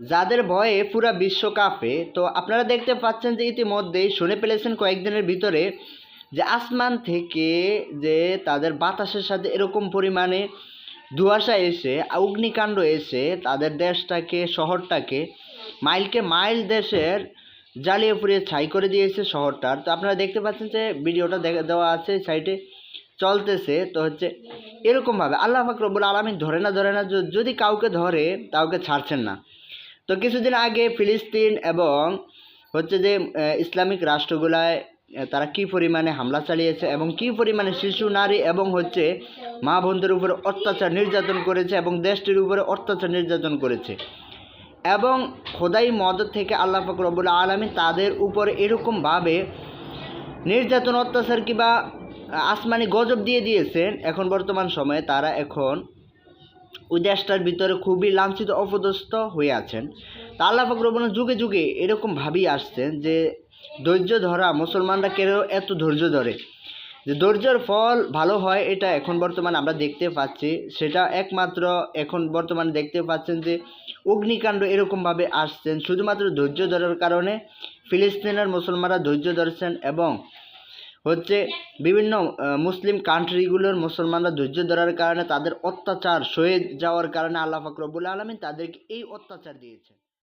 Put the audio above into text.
যাদের ভয়ে পুরা বিশ্ব কাঁপে, তো আপনারা দেখতে পাচ্ছেন যে ইতিমধ্যেই শুনে ফেলেছেন কয়েকদিনের ভিতরে যে আসমান থেকে যে তাদের বাতাসের সাথে এরকম পরিমাণে ধোঁয়াশা এসে, অগ্নিকাণ্ড এসে তাদের দেশটাকে, শহরটাকে মাইলকে মাইল দেশের জ্বালিয়ে পুড়িয়ে ছাই করে দিয়েছে শহরটার তো আপনারা দেখতে পাচ্ছেন যে ভিডিওটা দেওয়া আছে সাইটে চলতেছে, তো হচ্ছে এরকমভাবে। আল্লাহ ফাকরবুল আলমী ধরে না ধরে না, যদি কাউকে ধরে, কাউকে ছাড়ছেন না। তো কিছুদিন আগে ফিলিস্তিন এবং হচ্ছে যে ইসলামিক রাষ্ট্রগুলায় তারা কি পরিমাণে হামলা চালিয়েছে এবং কি পরিমাণে শিশু, নারী এবং হচ্ছে মা বোনদের উপরে অত্যাচার নির্যাতন করেছে এবং দেশটির উপরে অত্যাচার নির্যাতন করেছে। এবং খোদাই মদত থেকে আল্লাহ ফকরবুল আলমী তাদের উপরে এরকমভাবে নির্যাতন, অত্যাচার কিবা আসমানি গজব দিয়ে দিয়েছেন। এখন বর্তমান সময়ে তারা এখন ওই দেশটার ভিতরে খুবই লাঞ্ছিত, অপদস্থ হয়ে আছেন। তা আল্লাহ ফকরবন যুগে যুগে এরকমভাবেই আসছেন যে, ধৈর্য ধরা মুসলমানরা কেন এত ধৈর্য ধরে? যে ধৈর্যর ফল ভালো হয়, এটা এখন বর্তমানে আমরা দেখতে পাচ্ছি। সেটা একমাত্র এখন বর্তমানে দেখতে পাচ্ছেন যে, অগ্নিকাণ্ড এরকমভাবে আসছেন। শুধুমাত্র ধৈর্য ধরার কারণে ফিলিস্তিনের মুসলমানরা ধৈর্য ধরছেন এবং হচ্ছে বিভিন্ন মুসলিম কান্ট্রিগুলোর মুসলমানরা ধৈর্য ধরার কারণে তাদের অত্যাচার, সয়ে যাওয়ার কারণে আল্লাহ ফাকরবুল আলমিন তাদেরকে এই অত্যাচার দিয়েছে